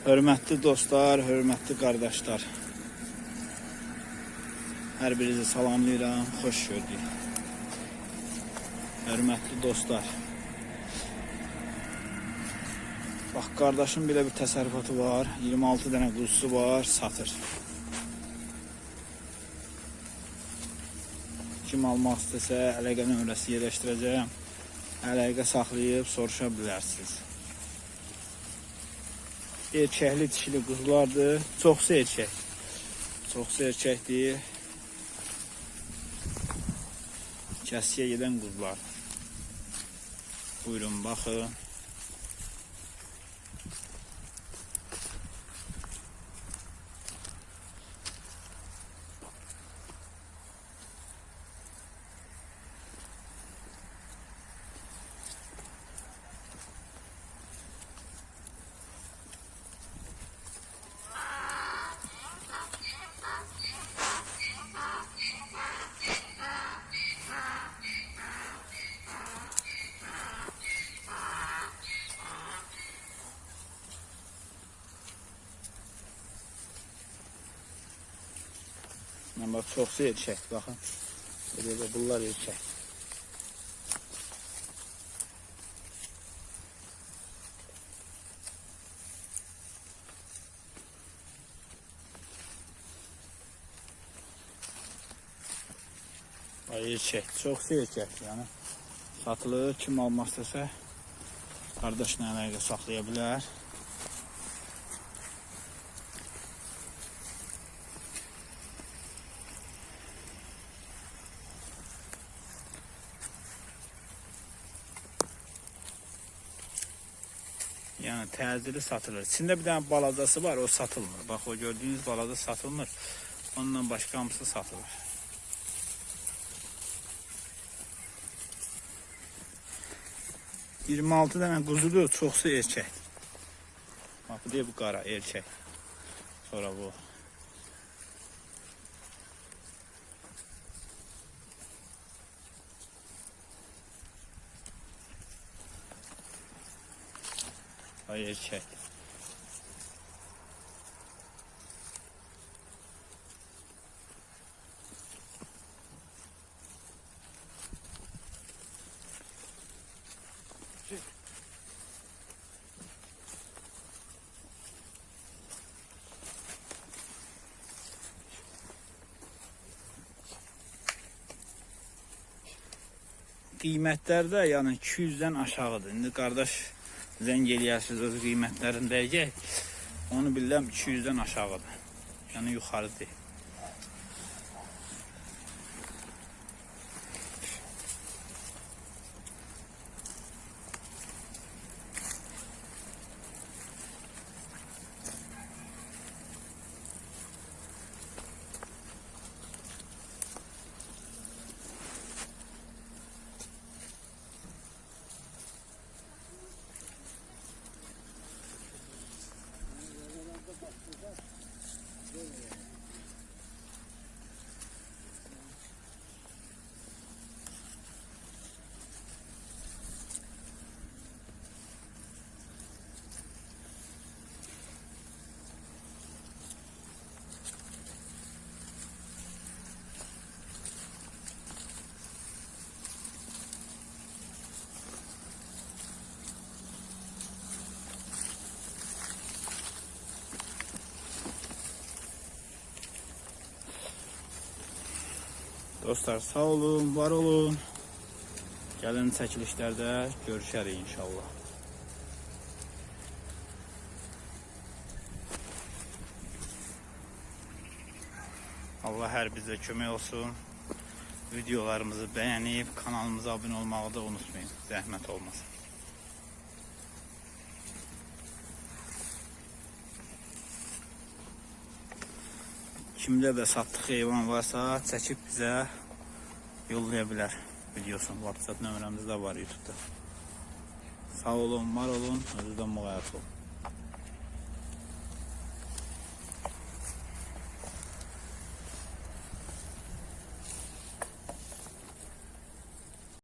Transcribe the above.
Hörmətli dostlar, hörmətli qardaşlar. Hər birinizi salamlayıram, xoş gördük. Hörmətli dostlar. Bax, qardaşım belə bir təsərrüfatı var. 26 dənə quzusu var, satır. Kim almaq istəsə, əlaqə nömrəsi yerləşdirəcəm. Əlaqə saxlayıb soruşa bilərsiniz. Erkəkli dişili quzulardır. Çoxsu erkək. Çoxsu erkəkdir. Kəsiyə gedən quzular. Buyurun baxın. Mən bax çoxsu erkək, baxın. Belə də bunlar erkək. Erkək, çoxsu erkək yəni. Satılır, kim almaq istəsə qardaşla əlaqə saxlaya bilər. Yani təzili satılır. İçində bir dənə balacası var, o satılmır. Bax o gördüyünüz balaca satılmır. Ondan başqa hamısı satılır. Yirmi altı dənə quzudur, çoxsu erkək. Bax bu deyə bu qara erkək. Sonra bu. Ay erkek. Qiymətlər də yəni 200-dən aşağıdır. İndi qardaş zəng eləyərsiniz öz qiymətlərini deyəcək. Onu bilirəm 200-dən aşağıdır. Yəni yuxarı. Dostlar sağ olun, var olun. Gəlin çəkilişlərdə görüşərik inşallah. Allah hər bizə kömək olsun. Videolarımızı bəyənib kanalımıza abunə olmağı da unutmayın. Zəhmət olmasın. Kimdə də satdıq heyvan varsa çəkib bizə yollaya bilər videosunu. WhatsApp nömrəmiz də var YouTube'da. Sağ olun, var olun, özünüzdən müğayət olun.